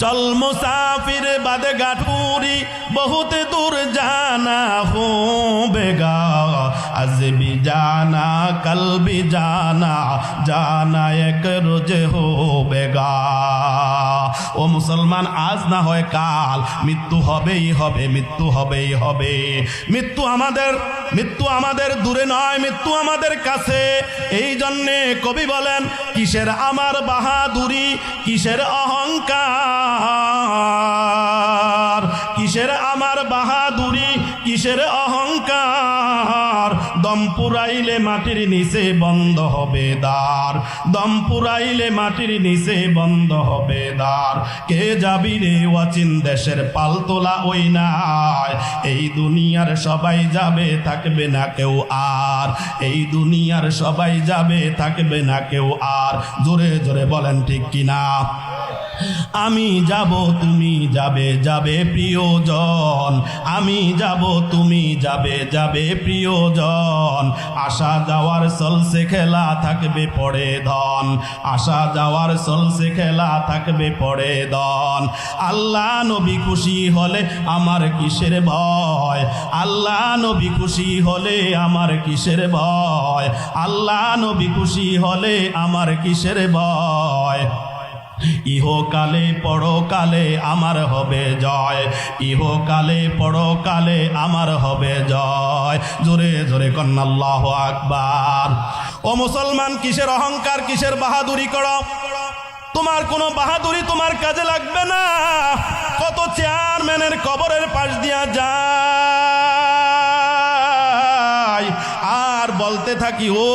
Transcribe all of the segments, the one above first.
চল মুসাফির বাদ গাঠুরি বহুত দূর জানা হো বেগা হাজবি জানা, কলবি জানা জানা এক রোজ হো বেগা ও মুসলমান, আজ না হয় কাল, মৃত্যু হবেই হবে, মৃত্যু হবেই হবে। মৃত্যু আমাদের মৃত্যু আমাদের দূরে নয়, মৃত্যু আমাদের কাছে। এই জন্যে কবি বলেন, কিসের আমার বাহাদুরি, কিসের অহংকার? কিসের আমার বাহাদুরি, কিসের অহংকার? দম পুরাইলে মাটির নিচে বন্ধ হবে দ্বার। দম পুরাইলে মাটির নিচে বন্ধ হবে দ্বার। কে যাবি রে ওয়াচিন দেশের পালতোলা ওই নাই এই দুনিয়ার সবাই যাবে, থাকবে না কেউ আর। এই দুনিয়ার সবাই যাবে, থাকবে না কেউ আর। জোরে জোরে বলেন ঠিক কিনা? আমি যাব, তুমি যাবে যাবে প্রিয়জন। আমি যাব, তুমি যাবে যাবে প্রিয়জন। আসা যাওয়ার চলছে, খেলা থাকবে পড়ে ধন। আসা যাওয়ার চলছে, খেলা থাকবে পড়ে ধন। আল্লাহ নবী খুশি হলে আমার কিসের ভয়? আল্লাহ নবী খুশি হলে আমার কিসের ভয়? আল্লাহ নবী খুশি হলে আমার কিসের ভয়? ইহকালে পরকালে আমার হবে জয়। ইহকালে পরকালে আমার হবে জয়। জোরে জোরে কন্নাল্লাহ আকবার। ও মুসলমান, কিসের অহংকার, কিসের বাহাদুরি কর? তোমার কোনো বাহাদুরি তোমার কাজে লাগবে না। কত চেয়ারম্যানের কবরের পাশ দিয়া যায়। আর বলতে থাকি, ও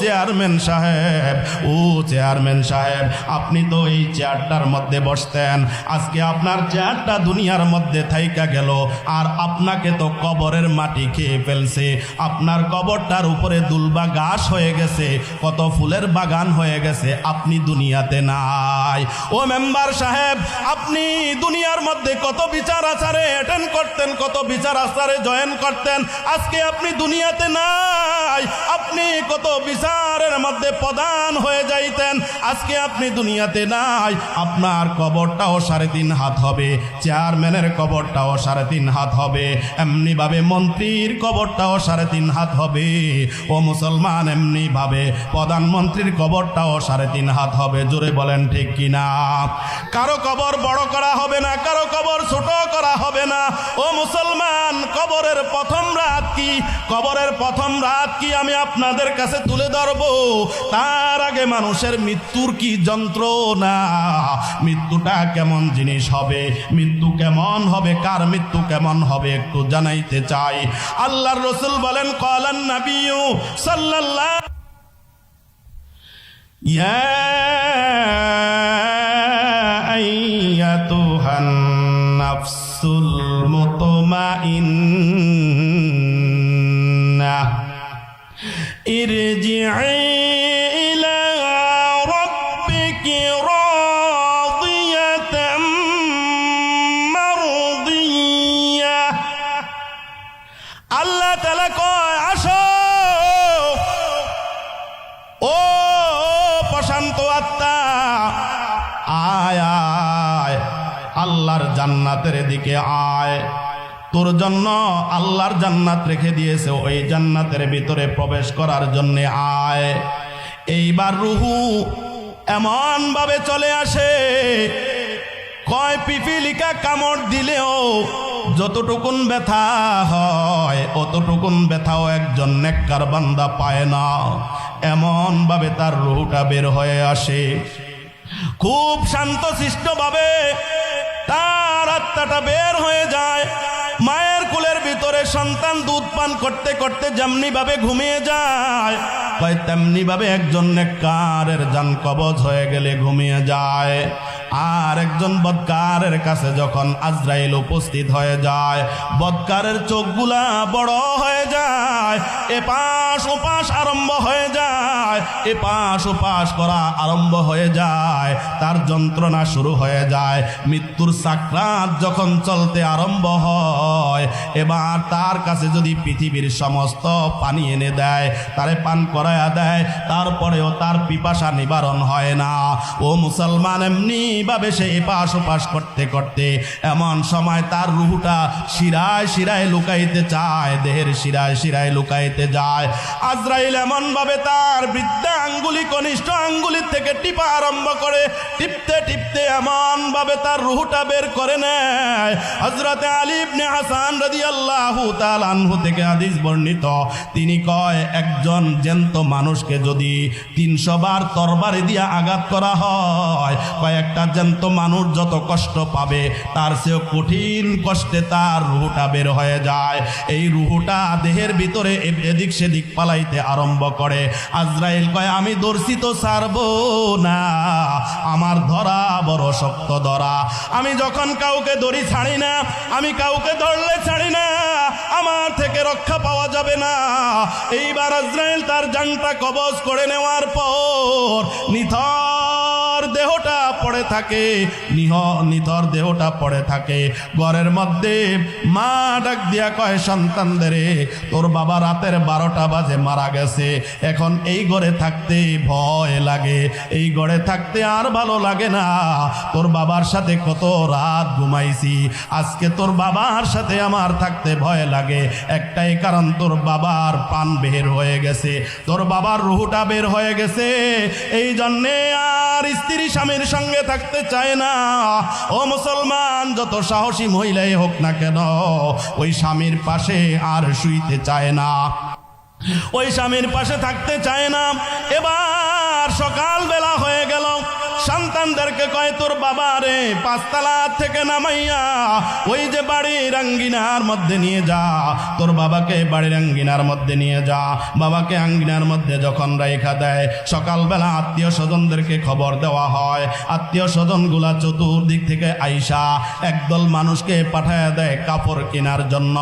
চেয়ারম্যান সাহেব, ও চেয়ারম্যান সাহেব, আপনি তো এই চেয়ারটার মধ্যে বসতেন। আজকে আপনার চেয়ারটা দুনিয়ার মধ্যে থাইকা গেল, আর আপনাকে তো কবরের মাটি খেয়ে ফেলছে। আপনার কবরটার উপরে দুলবা ঘাস হয়ে গেছে, কত ফুলের বাগান হয়ে গেছে, আপনি দুনিয়াতে নাই। ও মেম্বার সাহেব, আপনি দুনিয়ার মধ্যে কত বিচার আচারে অ্যাটেন্ড করতেন, কত বিচার আচারে জয়েন করতেন, আজকে আপনি দুনিয়াতে নাই। আপনি কত বিচারের মধ্যে প্রধান হয়ে যাইতেন। আজকে আপনি দুনিয়াতে নাই, আপনার কবরটাও সাড়ে তিন হাত হবে, চেয়ারম্যানের কবরটাও সাড়ে তিন হাত হবে, এমনিভাবে মন্ত্রীর কবরটাও সাড়ে তিন হাত হবে, ও মুসলমান এমনিভাবে প্রধানমন্ত্রীর কবরটাও সাড়ে তিন হাত হবে, জোরে বলেন ঠিক কিনা? কারও কবর বড় করা হবে না, কারও কবর ছোট করা হবে না। ও মুসলমান, কবরের প্রথম রাত কি? কবরের প্রথম রাত কি আমি আপনাদের কাছে তুলে ধরবো তার আগে মানুষের মৃত্যুর কি যন্ত্রণা মৃত্যুটা কেমন জিনিস হবে মৃত্যু কেমন হবে কার মৃত্যু কেমন হবে একটু জানাইতে চাই আল্লাহর রসুল বলেন কলান নাবিউ সাল্লাল্লাহ يا أيتها النفس المطمئنة ارجعي إلى ربك راضية مرضية আল্লাহ তালা কয় আসো ও প্রশান্ত আত্মা আয় আয় আল্লাহর জান্নাতের দিকে আয় তোর জন্য আল্লাহর জান্নাত রেখে দিয়েছে, ওই জান্নাতের ভিতরে প্রবেশ করার জন্য আয়। এইবার রুহু এমন ভাবে চলে আসে, কয় পিপিলিকা কামড় দিলেও যতটুকুন ব্যথা হয়, অতটুকুন ব্যথাও একজন নেককার বান্দা পায় না। এমন ভাবে তার রুহুটা বের হয়ে আসে। খুব শান্ত ভাবে তার আত্মাটা বের হয়ে যায়। মায়ের কুলের ভিতরে সন্তান দুধ পান করতে করতে যেমনি ভাবে ঘুমিয়ে যায় কয় তেমনি ভাবে একজন নেককারের যান কবজ হয়ে গেলে ঘুমিয়ে যায়। আর একজন বদকারের কাছে যখন আজরাইল উপস্থিত হয়ে যায় বদকারের চোখগুলা বড় হয়ে যায়, এপাশ ওপাশ আরম্ভ হয়ে যায়। যায় এপাশ ওপাশ করা আরম্ভ হয়ে যায়, তার যন্ত্রণা শুরু হয়ে যায়। মৃত্যুর সাকরাত যখন চলতে আরম্ভ হয়, এবার তার কাছে যদি পৃথিবীর সমস্ত পানি এনে দেয়, তারে পান করায়া দেয়, তারপরেও তার পিপাসা নিবারণ হয় না। ও মুসলমান এমনি ভাবে সে এপাশ ওপাশ করতে করতে এমন সময় তার রুহুটা শিরায় শিরায় লুকাইতে চায়, দেহের শিরায় শিরায় লুকাইতে যায়। আজরাইল এমন ভাবে তার বৃদ্ধা আঙ্গুলি, কনিষ্ঠ আঙ্গুলির থেকে টিপা আরম্ভ করে, টিপতে টিপতে এমন ভাবে তার রুহুটা বের করে নেয়। হজরতে আলী ইবনে হাসান রাদিয়াল্লাহু তাআলা আনহু থেকে হাদিস বর্ণিত, তিনি কয়, একজন জ্যান্ত মানুষকে যদি তিনশো বার তরবারি দিয়ে আঘাত করা হয়, কয়েকটা জ্যান্ত মানুষ যত কষ্ট পাবে, তার চেয়েও কঠিন কষ্টে তার রুহুটা বের হয়ে যায়। এই রুহুটা দেহের ভিতরে এদিক সেদিক পালাইতে আরম্ভ করে। আজরাইল কয়, আমি দর্শি তো সারব না। আমার ধরা বড় শক্ত ধরা। আমি যখন কাউকে দড়ি ছাড়ি না, আমি কাউকে ধরলে ছাড়ি না, আমার থেকে রক্ষা পাওয়া যাবে না। এইবার আজরাইল তার জানটা কবজ করে নেওয়ার পর নিথর পড়ে থাকে, নিহ নিথর দেহটা পড়ে থাকে। ঘরের মধ্যে মা ডাক দিয়া কয় সন্তানদের তোর বাবা রাতের বারোটা বাজে মারা গেছে। এখন এই ঘরে থাকতে ভয় লাগে। এই ঘরে থাকতে আর ভালো লাগে না। তোর বাবার সাথে কত রাত ঘুমাইছি। আজকে তোর বাবার সাথে আমার থাকতে ভয় লাগে। একটাই কারণ, তোর বাবার পান বের হয়ে গেছে। তোর বাবার রুহুটা বের হয়ে গেছে। এই জন্যে আর স্ত্রী স্বামীর সঙ্গে থাকতে চায় না। ও মুসলমান, যত সাহসী মহিলাই হোক না কেন, ওই স্বামীর পাশে আর শুইতে চায় না। ওই স্বামীর পাশে থাকতে চায় না। এবার সকাল বেলা হয়ে গেল। সন্তানদেরকে কয়, তোর বাবা রে, পাঁচতলা থেকে নামাইয়া ওই যে বাড়ির আঙ্গিনার মধ্যে নিয়ে যা। তোর বাবাকে বাড়ির আঙ্গিনার মধ্যে নিয়ে যা। বাবাকে আঙ্গিনার মধ্যে যখন রেখা দেয়, সকালবেলা আত্মীয় স্বজনদেরকে খবর দেওয়া হয়। আত্মীয় স্বজনগুলা চতুর্দিক থেকে আইসা একদল মানুষকে পাঠায় দেয় কাপড় কেনার জন্য।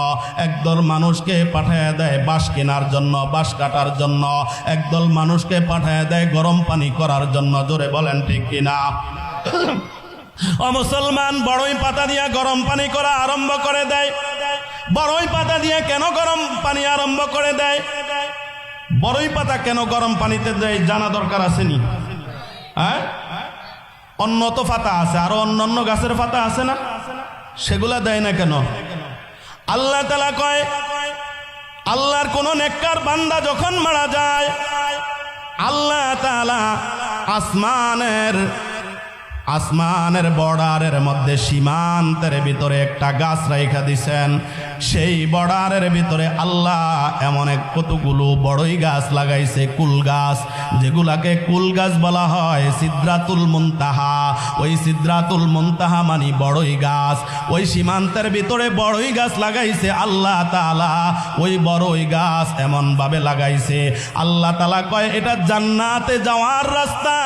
একদল মানুষকে পাঠায় দেয় বাঁশ কেনার জন্য, বাঁশ কাটার জন্য। একদল মানুষকে পাঠায় দেয় গরম পানি করার জন্য। জোরে বলেন ঠিক কিনা। ও মুসলমান, বড়ই পাতা দিয়া গরম পানি করা আরম্ভ করে দেয়। বড়ই পাতা দিয়ে কেন গরম পানি আরম্ভ করে দেয়? বড়ই পাতা কেন গরম পানিতে দেয় জানা দরকার আসেনি। হ্যাঁ? অন্য তো পাতা আছে, আরও অন্য অন্য গাছের পাতা আছে না? সেগুলা দেয় না কেন? আল্লাহ তালা কয়, আল্লাহর কোন নেককার বান্দা যখন মারা যায় আল্লাহ তালা আসমানের আসমানের বর্ডারের মধ্যে সীমান্তের ভিতরে একটা গাছ রাইখা দিছেন। সেই বর্ডারের ভিতরে আল্লাহ এমন এক কতগুলো বড়ই গাছ লাগাইছে, কুল গাছ, যেগুলাকে কুল গাছ বলা হয়, সিদ্রাতুল মুনতাহা। ওই সিদ্রাতুল মুনতাহা মানি বড়ই গাছ। ওই সীমান্তের ভিতরে বড়ই গাছ লাগাইছে আল্লাহ তালা ওই বড়ই গাছ এমন ভাবে লাগাইছে। আল্লাহ তালা কয়, এটা জান্নাতে যাওয়ার রাস্তা,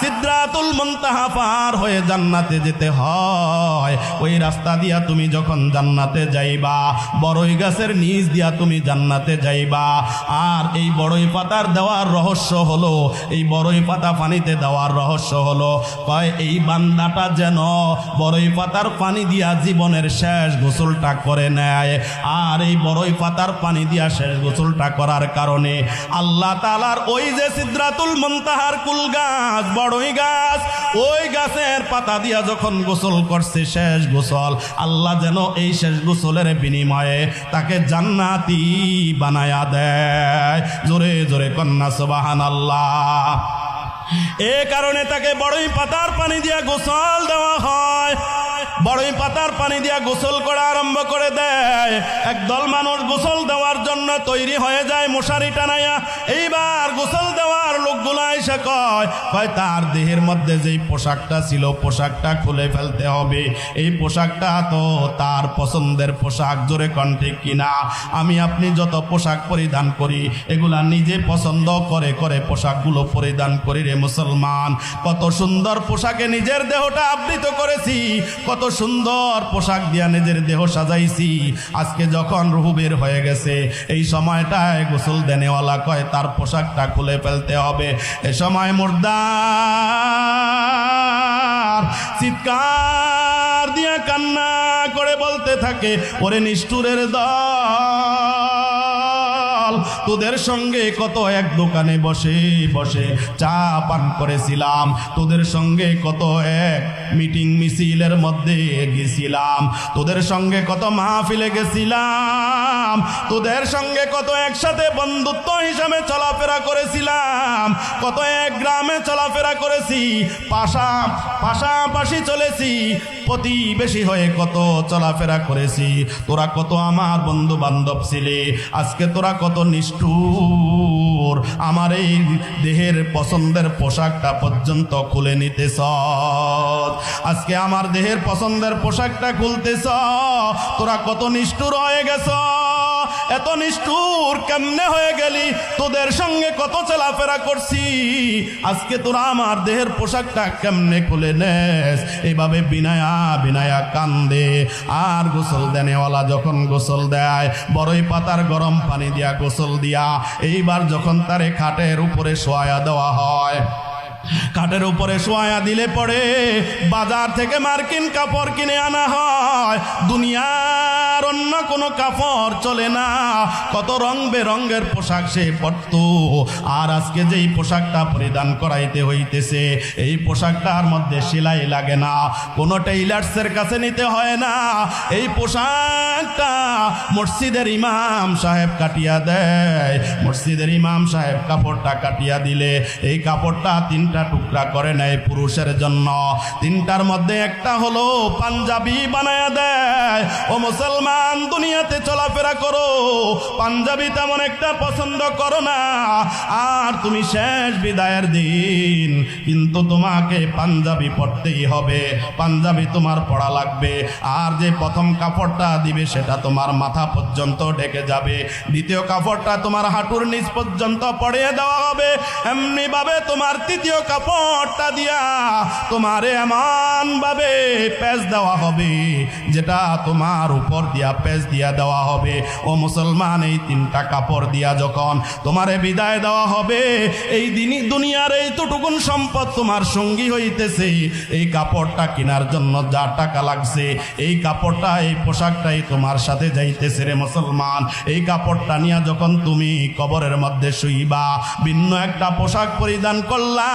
সিদ্রাতুল মুনতাহা পার হয়ে জান্নাতে যেতে হয়। ওই রাস্তা দিয়া তুমি যখন জান্নাতে যাইবা, বড়ই গাছের নিচ দিয়া তুমি জান্নাতে যাইবা। আর এই বড়ই পাতার দেওয়ার রহস্য হলো, এই বড়ই পাতা পানিতে দেওয়ার রহস্য হলো, কয়, এই বান্দাটা যেন বড়ই পাতার পানি দিয়া জীবনের শেষ গোসলটা করে নেয়। আর এই বড়ই পাতার পানি দিয়া শেষ গোসলটা করার কারণে আল্লাহ তালার ওই যে সিদ্রাতুল মন্তাহার কুল গাছ, বড়ই গাছ, ওই গাছের পাতা দিয়া যখন গোসল করছে, শেষ গোসল। আল্লাহ যেন এই শেষ গোসলের বিনিময়ে তাকে জান্নাতি বানায়া দেয়। জোরে জোরে কন্যা সবাহান আল্লাহ এ কারণে তাকে বড়ই পাতার পানি দিয়া গোসল দেওয়া হয়। বড়ই পাতার পানি দিয়া গোসল করা আরম্ভ করে দেয়। একদল মানুষ গোসল দেওয়ার জন্য তৈরি হয়ে যায় মশারি টানাইয়া। এইবার গোসল দেওয়ার লোকগুলা এসে কয় কয়, তার দেহের মধ্যে যেই পোশাকটা ছিল, পোশাকটা খুলে ফেলতে হবে। এই পোশাকটা তো তার পছন্দের পোশাক, জোরে কণ্ঠে কিনা? আমি আপনি যত পোশাক পরিধান করি, এগুলা নিজে পছন্দ করে করে পোশাকগুলো পরিধান করি রে মুসলমান। কত সুন্দর পোশাকে নিজের দেহটা আবৃত করেছি, কত সুন্দর পোশাক দিয়া নিজের দেহ সাজাইছি। আজকে যখন রুহু বের হয়ে গেছে, এই সময়টায় গোসল দেনেওয়ালা কয়, তার পোশাকটা খুলে ফেলতে হবে। এ সময় মুর্দার চিৎকার দিয়া কান্না করে বলতে থাকে, ওরে নিষ্ঠুরের দল তোদের সঙ্গে কত এক দোকানে বসে বসে চা পান করেছিলাম। তোদের সঙ্গে কত এক মিটিং মিছিলের মধ্যে গেছিলাম। তোদের সঙ্গে কত মাহফিলে গেছিলাম। তোদের সঙ্গে কত একসাথে বন্ধুত্ব হিসাবে চলাফেরা করেছিলাম। কত এক গ্রামে চলাফেরা করেছি, পাশা, পাশাপাশি চলেছি। প্রতিবেশী হয়ে কত চলাফেরা করেছি। তোরা কত আমার বন্ধু বান্ধব ছিলে, আজকে তোরা কত নিষ্ঠুর। আমার এই দেহের পছন্দের পোশাকটা পর্যন্ত খুলে নিতেছ আজকে আমার দেহের পছন্দের পোশাকটা খুলতেছ তোরা কত নিষ্ঠুর হয়ে গেছ। এত নিষ্ঠুর কেমনে হয়ে গেলি? তোদের সঙ্গে কত চলাফেরা করছি? আজকে তোরা আমার দেহের পোশাকটা কেমনে খুলে নেস? এইভাবে বিনায়া বিনায়া কান্দে। আর গোসল দেনেওয়ালা যখন গোসল দেয়, বড়ই পাতার গরম পানি দিয়া গোসল দিয়া, এইবার যখন তারে খাটের উপরে শোয়া দেওয়া হয় কাঠের উপরে শোয়া দিলে পরে বাজার থেকে মার্কিন কাপড় কিনে আনা হয়। দুনিয়ার অন্য কোনো কাপড় চলে না। কত রং বেরঙ্গের পোশাক সে পরত। আর আজকে যেই পোশাকটা পরিধান করাইতে হইতেছে, এই পোশাকটার মধ্যে সেলাই লাগে না। কোনো টেইলার্সের কাছে নিতে হয় না। এই পোশাকটা মসজিদের ইমাম সাহেব কাটিয়া দেয়। মসজিদের ইমাম সাহেব কাপড়টা কাটিয়া দিলে, এই কাপড়টা তিনটা টুকরা করে নেয় পুরুষের জন্য। তিনটার মধ্যে একটা হলো পাঞ্জাবি বানায় দেয়। ও মুসলমান, দুনিয়াতে চলাফেরা করো। পাঞ্জাবি তেমন একটা পছন্দ করো না। আর তুমি শেষ বিদায়ের দিন কিন্তু তোমাকে পাঞ্জাবি পড়তেই হবে। পাঞ্জাবি তোমার পড়া লাগবে। আর যে প্রথম কাপড়টা দিবে সেটা তোমার মাথা পর্যন্ত ঢেকে যাবে। দ্বিতীয় কাপড়টা তোমার হাঁটুর নিচ পর্যন্ত পড়িয়ে দেওয়া হবে। এমনি ভাবে তোমার তৃতীয় কাপড়টা দিয়া তোমার এমন ভাবে প্যাচ দেওয়া হবে যেটা তোমার উপর দিয়া প্যাচ দিয়া দেওয়া হবে। ও মুসলমান, এই তিনটা কাপড় দিয়া যখন তোমারে বিদায় দেওয়া হবে, এই দিনই দুনিয়ার এই তুটুকুন সম্পদ তোমার সঙ্গী হইতেছে। এই কাপড়টা কেনার জন্য যা টাকা লাগছে, এই কাপড়টা, এই পোশাকটাই তোমার সাথে যাইতেছে রে মুসলমান। এই কাপড়টা নিয়ে যখন তুমি কবরের মধ্যে শুইবা, ভিন্ন একটা পোশাক পরিধান করলা।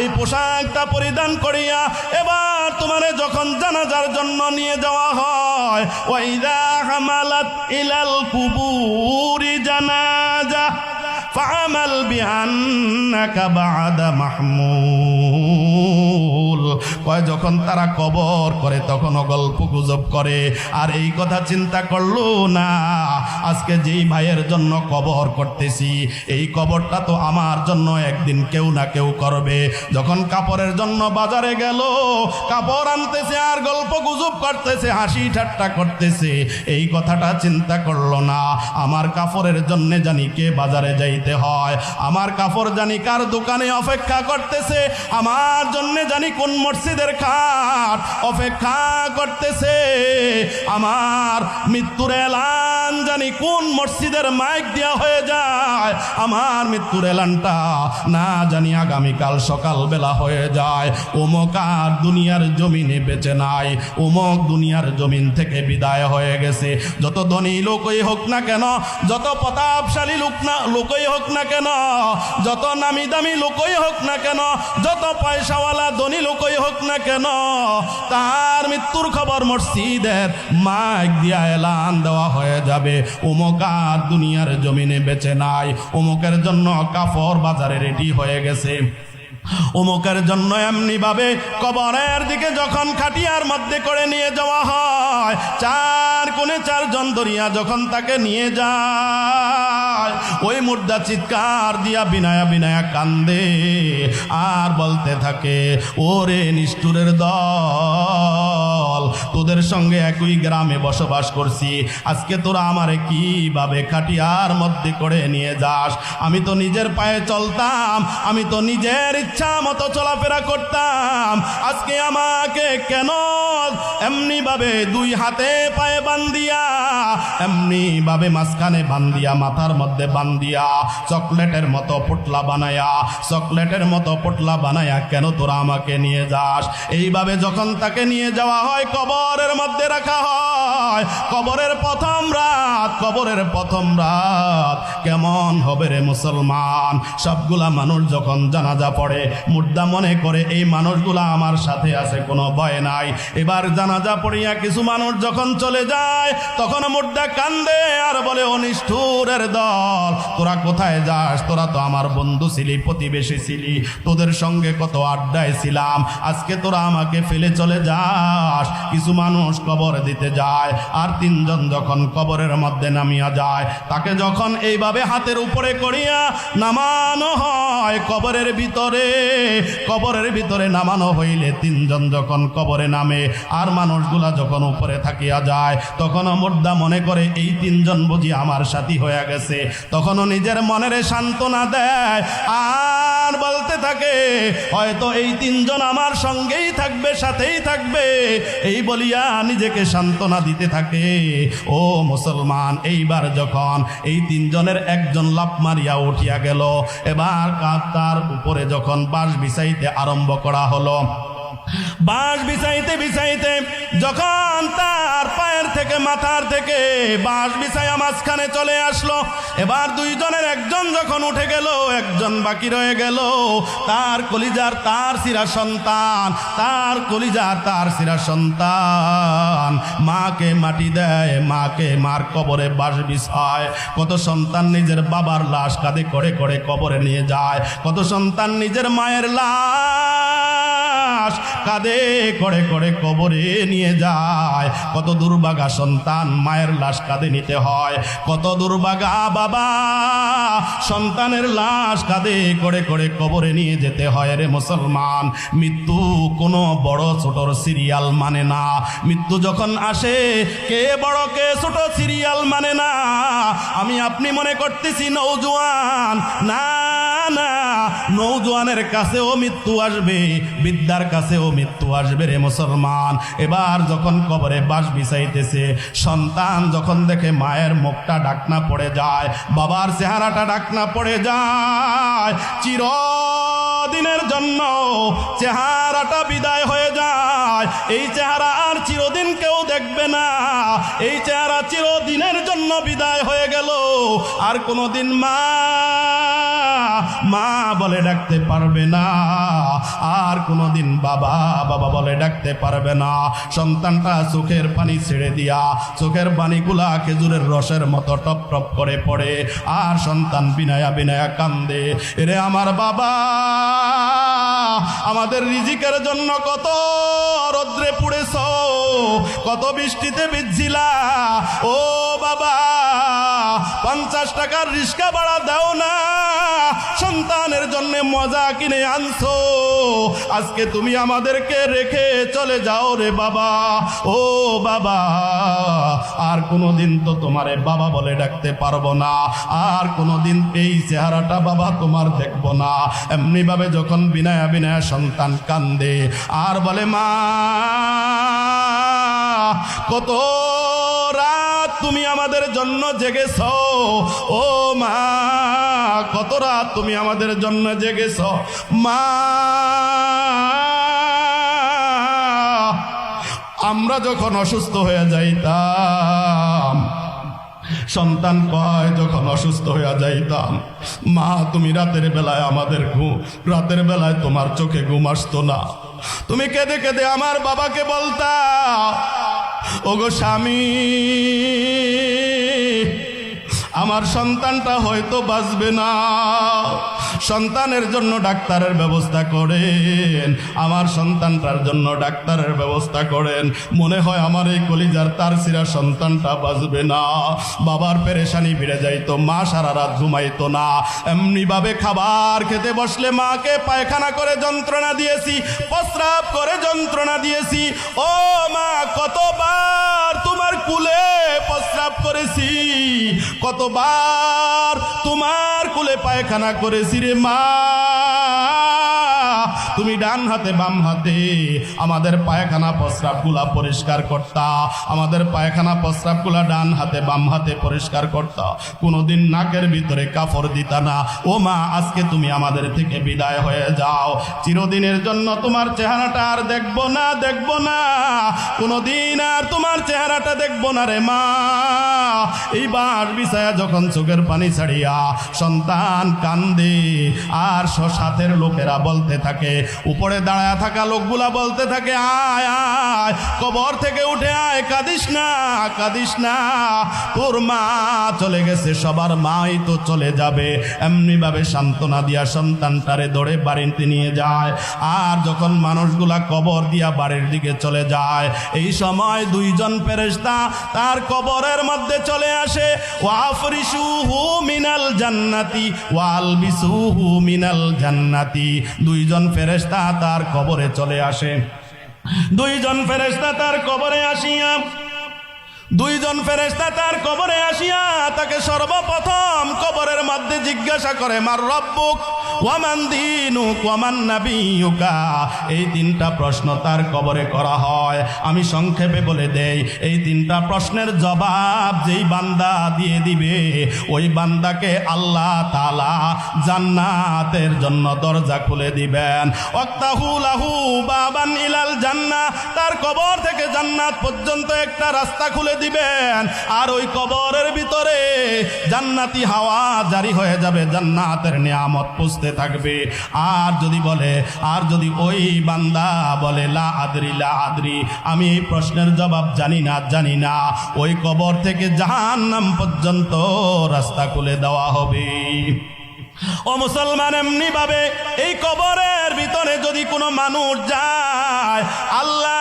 এই পোশাকটা পরিধান করিয়া এবার তোমারে যখন জানাজার জন্য নিয়ে যাওয়া হয় ওয়াইদা হামালাত ইলাল কুবুরি জানাজা ফামাল বিআন্নাকা বাদা মাহমুল কয়, যখন তারা কবর করে তখনও গল্প গুজব করে। আর এই কথা চিন্তা করল না, আজকে যেই ভাইয়ের জন্য কবর করতেছি, এই কবরটা তো আমার জন্য একদিন কেউ না কেউ করবে। যখন কাপড়ের জন্য বাজারে গেল, কাপড় আনতেছে আর গল্প গুজব করতেছে, হাসি ঠাট্টা করতেছে। এই কথাটা চিন্তা করল না, আমার কাপড়ের জন্য জানি কে বাজারে যাইতে হয়। আমার কাপড় জানি কার দোকানে অপেক্ষা করতেছে। আমার জন্য জানি কোন মসজিদের খাট অপেক্ষা করতেছে। আমার মৃত্যুর এলান জানি কোন মসজিদের মাইক দেওয়া হয়ে যায়। আমার মৃত্যুর এলানটা না জানি আগামীকাল সকালবেলা হয়ে যায়। ওমক আর দুনিয়ার জমিনে বেঁচে নাই। ওমক দুনিয়ার জমিন থেকে বিদায় হয়ে গেছে। যত ধনী লোকই হোক না কেন, যত প্রতাপশালী লোক না, লোকই হোক না কেন, যত নামি দামি লোকই হোক না কেন, যত পয়সাওয়ালা ধনী লোকই হোক না কেন, তার মৃত্যুর খবর মসজিদের মাইক দিয়া এলান দেওয়া হয়ে যাবে। উমক আর দুনিয়ার জমিনে বেঁচে নাই, উমকের জন্য কাপড় বাজারে রেডি হয়ে গেছে। অমুকের জন্য এমনি ভাবে কবরের দিকে যখন খাটিয়ার মধ্যে করে নিয়ে যাওয়া হয়, চার কোণে চারজন দরিয়া যখন তাকে নিয়ে যায়, ওই মুর্দা চিৎকার দিয়া বিনায়া বিনায়া কান্দে আর বলতে থাকে, ওরে নিষ্ঠুরের দল তোদের সঙ্গে একই গ্রামে বসবাস করছি। আজকে তোরা আমারে কীভাবে খাটিয়ার মধ্যে করে নিয়ে যাস? আমি তো নিজের পায়ে চলতাম, আমি তো নিজের ইচ্ছা মতো চলাফেরা করতাম। আজকে আমাকে কেন এমনি ভাবে দুই হাতে পায়ে বান্দিয়া এমনি ভাবে মাঝখানে বান্দিয়া মাথার মধ্যে বান্দিয়া চকলেটের মতো পোটলা বানায়া, চকলেটের মতো পোটলা বানায়া কেন তোরা আমাকে নিয়ে যাস? এইভাবে যখন তাকে নিয়ে যাওয়া হয় কবরের মধ্যে রাখা হয়। কবরের প্রথম রাত, কবরের প্রথম রাত। কেমন হবে রে মুসলমান? সবগুলা মানুষ যখন জানাজা পড়ে, মুর্দা মনে করে, এই মানুষগুলা আমার সাথে আছে, কোনো ভয় নাই। এবার জানাজা পড়িয়া কিছু মানুষ যখন চলে যায়, তখন মুর্দা কান্দে আর বলে অনিষ্ঠুরের দল, তোরা কোথায় যাস? তোরা তো আমার বন্ধু ছিলি, প্রতিবেশী ছিলি। তোদের সঙ্গে কত আড্ডায় ছিলাম। আজকে তোরা আমাকে ফেলে চলে যাস। কিছু মানুষ কবর দিতে যায়, আর তিনজন যখন কবরের মধ্যে নামিয়া যায়, তাকে যখন এইভাবে হাতের উপরে করিয়া নামানো হয়, কবরের ভিতরে কবরের ভিতরে নামানো হইলে তিনজন যখন কবরে নামে, আর মানুষগুলা যখন উপরে থাকিয়া যায়, তখন মোর্দা মনে করে, এই তিনজন বুঝি আমার সাথী হয়ে গেছে। তখনও নিজের মনের সান্ত্বনা দেয় আর বলতে থাকে, হয়তো এই তিনজন আমার সঙ্গেই থাকবে, সাথেই থাকবে। এই বলিয়া নিজেকে সান্ত্বনা দিতে থাকে। ও মুসলমান, এইবার যখন এই তিনজনের একজন লাভ মারিয়া উঠিয়া গেল, এবার তার উপরে যখন বাঁশ বিছাইতে আরম্ভ করা হলো বাঁশ বিছাইতে বিছাইতে যখন তার পায়ের থেকে মাথার থেকে বাঁশ বিছাইয়া মাঝখানে চলে আসলো, এবার দুইজনের একজন যখন উঠে গেল, একজন বাকি রয়ে গেল। তার কলিজার তার সিরা সন্তান, তার কলিজার তার সিরা সন্তান। মাকে মাটি দেয়, মাকে মার কবরে বাঁশ বিছায়। কত সন্তান নিজের বাবার লাশ কাঁধে করে করে কবরে নিয়ে যায়। কত সন্তান নিজের মায়ের লাশ কাঁধে করে করে কবরে নিয়ে যায়। কত দুর্ভাগা সন্তান মায়ের লাশ কাঁধে নিতে হয়। কত দুর্ভাগা বাবা সন্তানের লাশ কাঁধে করে করে কবরে নিয়ে যেতে হয় রে মুসলমান। মৃত্যু কোনো বড় ছোটর সিরিয়াল মানে না। মৃত্যু যখন আসে, কে বড়, কে ছোট সিরিয়াল মানে না। আমি আপনি মনে করতেছি নৌজওয়ান না না। নৌজওয়ানের কাছেও মৃত্যু আসবে, বিদ্যার কাছেও মৃত্যু আসবে রে মুসলমান। এবার যখন কবরে বাস বিছাইতেছে, সন্তান যখন দেখে মায়ের মুখটা ডাকনা পড়ে যায়, বাবার চেহারাটা ডাকনা পড়ে যায়, চিরদিনের জন্য চেহারাটা বিদায় হয়ে যায়। এই চেহারা আর চিরদিন কেউ দেখবে না, এই চেহারা চিরদিনের জন্য বিদায় হয়ে গেল। আর কোনোদিন মা মা বলে ডাকতে পারবে না। আর কোনোদিন বাবা বাবা বলে ডাকতে পারবে না। সন্তানটা চোখের পানি ছেড়ে দিয়া, চোখের পানিগুলা খেজুরের রসের মতো টপ টপ করে পড়ে। আর সন্তান বিনায়া বিনায়া কান্দে, এরে আমার বাবা, আমাদের রিজিকের জন্য কত রৌদ্রে পুড়েছ, কত বৃষ্টিতে বিঝিলা ও বাবা, পঞ্চাশ টাকার রিস্কা ভাড়া দাও না। জন্য মজা কিনে আনছো। আজকে তুমি আমাদেরকে রেখে চলে যাও রে বাবা। ও বাবা, আর কোনোদিন তো তোমারে বাবা বলে ডাকতে পারব না। আর কোনোদিন এই চেহারাটা বাবা তোমার দেখব না। এমনিভাবে যখন বিনায়া বিনায়া সন্তান কান্দে, আর বলে, মা, কত রাত তুমি আমাদের জন্য জেগেছ। ও মা, কত রাত তুমি আমাদের জন্য জেগেছ। মা, আমরা যখন অসুস্থ হয়ে যাইতাম, সন্তান কয়, যখন অসুস্থ হয়ে যাইতাম, মা, তুমি রাতের বেলায় আমাদের ঘুম, রাতের বেলায় তোমার চোখে ঘুম আসতো না। তুমি কেঁদে কেঁদে আমার বাবাকে বলতা ওগো স্বামী আমার সন্তানটা হয়তো বাঁচবে না। সন্তানের জন্য ডাক্তারের ব্যবস্থা করেন। আমার সন্তানটার জন্য ডাক্তারের ব্যবস্থা করেন। মনে হয় আমার এই কলিজার তার সিরা সন্তানটা বাঁচবে না। বাবার পেরেশানি বেড়ে যাইতো, মা সারা রাত ঘুমাইতো না। এমনিভাবে খাবার খেতে বসলে মাকে পায়খানা করে যন্ত্রণা দিয়েছি, প্রস্রাব করে যন্ত্রণা দিয়েছি। ও মা, কতবার তোমার কুলে প্রস্রাব করেছি, কতবার তোমার কুলে পায়খানা করেছি মা তুমি ডান হাতে, বাম হাতে। আমাদের পায়খানা প্রস্রাবগুলা পরিষ্কার করতা। আমাদের পায়খানা প্রস্রাবগুলা ডান হাতে, বাম হাতে পরিষ্কার করতা। কোনোদিন নাকের ভিতরে কাপড় দিতা না। ও মা, আজকে তুমি আমাদের থেকে বিদায় হয়ে যাও। চিরদিনের জন্য তোমার চেহারাটা আর দেখব না দেখব না। কোনোদিন আর তোমার চেহারাটা দেখব না রে মা। এই বাস বিছায়া যখন চোখের পানি ছাড়িয়া সন্তান কান্দে, আর সাথের লোকেরা বলতে থাকে উপরে দাঁড়ায় থাকা লোকগুলা বলতে থাকে, আয় আয়, কবর থেকে উঠে আয়, কাঁদিস না কাঁদিস না। তোর মা চলে গেছে, সবার মাই তো চলে যাবে। এমনি ভাবে সান্ত্বনা দিয়া সন্তানটারে দৌড়ে বাড়িতে নিয়ে যায়। আর যখন মানুষগুলা কবর দিয়া বাড়ির দিকে চলে যায়, এই সময় দুইজন ফেরেশতা তার কবরের মধ্যে চলে আসে। ওয়াফরিসুহু মিনাল জান্নাতি, ওয়ালবিসুহু মিনাল জান্নাতি। দুইজন ফেরেশতা তার কবরে চলে আসে। দুইজন ফেরেস্তা তার কবরে আসিয়া দুইজন ফেরেস্তা তার কবরে আসিয়া তাকে সর্বপ্রথম কবরের মধ্যে জিজ্ঞাসা করে, মার রব্বুক, ওয়ামান দিনুক, ওয়ামান নাবিয়ুকা? এই তিনটা প্রশ্ন তার কবরে করা হয়। আমি সংক্ষেপে বলে দেই, এই তিনটা প্রশ্নের জবাব যেই বান্দা দিয়ে দিবে, ওই বান্দাকে আল্লাহ তালা জান্নাতের জন্য দরজা খুলে দিবেন। ওয়াক্তাহু লাহু বাবান ইলাল জান্না তার কবর থেকে জান্নাত পর্যন্ত একটা রাস্তা খুলে দিবেন। আর ওই কবরের ভিতরে জান্নাতি হাওয়া জারি হয়ে যাবে, জান্নাতের নিয়ামত পুষতে থাকবে। আর যদি বলে, আর যদি ওই বান্দা বলে, লা আদরি লা আদরি আমি এই প্রশ্নের জবাব জানি না জানি না। ওই কবর থেকে জাহান্নাম পর্যন্ত রাস্তা খুলে দেওয়া হবে। ও মুসলমান এমনি ভাবে এই কবরের ভিতরে যদি কোনো মানুষ যায়, আল্লাহ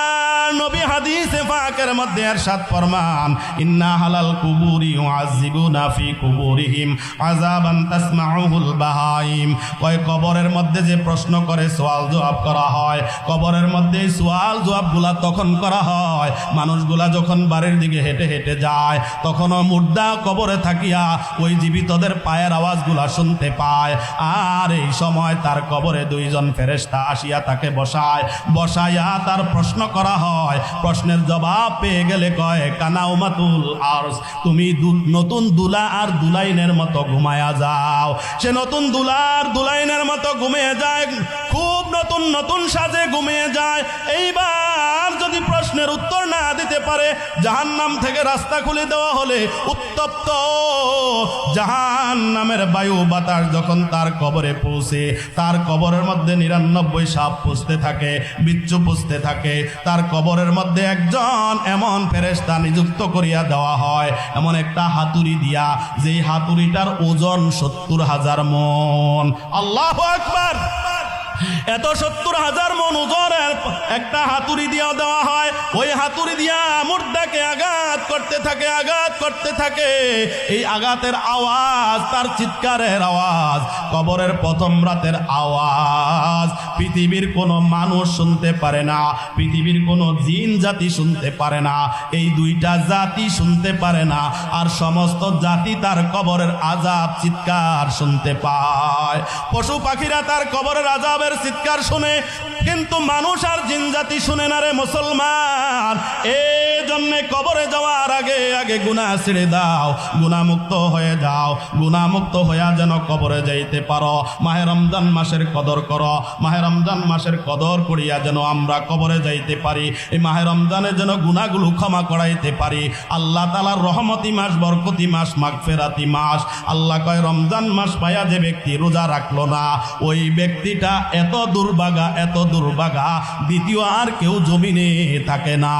নবী হাদিসে পাকের মধ্যে এরশাদ ফরমান, ইন্না হালাল কুবুরি ইউআযিবুনা ফি কুবুরিহিম, আযাবান তাসমাউহুল বাহাইম। কয়, কবরের মধ্যে যে প্রশ্ন করে সওয়াল জবাব করা হয়, কবরের মধ্যে সওয়াল জবাবগুলা তখন করা হয়। মানুষগুলা যখন বাড়ির দিকে হেঁটে হেঁটে যায়, তখনও মুর্দা কবরে থাকিয়া ওই জীবিতদের পায়ের আওয়াজগুলা শুনতে পায়। আর এই সময় তার কবরে দুইজন ফেরেশতা আসিয়া তাকে বসায়, বসাইয়া তার প্রশ্ন করা হয় প্রশ্নের জবাব পেয়ে গেলে কয়, কানাও মাতুল আর তুমি নতুন দুলা আর দুলাইনের মতো ঘুমায়া যাও। সে নতুন দুলা আর দুলাইনের মতো ঘুমিয়ে যায়, খুব নতুন নতুন সাজে ঘুমিয়ে যায়। এইবার প্রশ্নের উত্তর না দিতে পারে, জাহান্নাম থেকে রাস্তা খুলে দেওয়া হলে উত্তপ্ত। জাহান নামের বায়ু বাতাস যখন তার কবরে পৌঁছে, তার কবরের মধ্যে নিরানব্বই সাপ পুষতে থাকে, বিচ্ছু পুষতে থাকে। তার কবরের মধ্যে একজন এমন ফেরেস্তা নিযুক্ত করিয়া দেওয়া হয়, এমন একটা হাতুড়ি দিয়া, যেই হাতুড়িটার ওজন সত্তর হাজার মন। আল্লাহ আকবার! এত সত্তর হাজার মন ওজনের একটা হাতুড়ি দিয়া দেওয়া হয়। ওই হাতুড়ি দিয়া মুর্দাকে আঘাত করতে থাকে, আঘাত করতে থাকে। এই আঘাতের আওয়াজ, তার চিৎকারের আওয়াজ, কবরের প্রথম রাতের আওয়াজ। পৃথিবীর কোনো মানুষ শুনতে পারে না, পৃথিবীর কোনো জিন জাতি শুনতে পারে না, এই দুইটা জাতি শুনতে পারে না, আর সমস্ত জাতি তার কবরের আজাব, চিৎকার শুনতে পায়। পশু পাখিরা তার কবরের আজাবের চিৎকার শুনে কিন্তু মানুষ আর জিনজাতি শুনে না রে মুসলমান। এই জন্যে কবরে যাওয়ার আগে আগে গুনাহ ছেড়ে দাও গুণামুক্ত হয়ে যাও গুণামুক্ত হইয়া যেন কবরে যাইতে পারো। মাহে রমজান মাসের কদর করো, মাহে রমজান মাসের কদর করিয়া যেন আমরা কবরে যাইতে পারি, এই মাহে রমজানে যেন গুণাগুলো ক্ষমা করাইতে পারি। আল্লাহ তালার রহমতি মাস, বরকতি মাস, মাগফেরাতি মাস। আল্লাহ কয়, রমজান মাস পাইয়া যে ব্যক্তি রোজা রাখল না, ওই ব্যক্তিটা এত দুর্বাগা এত দুর্বাগা দ্বিতীয় আর কেউ জমিনে থাকে না।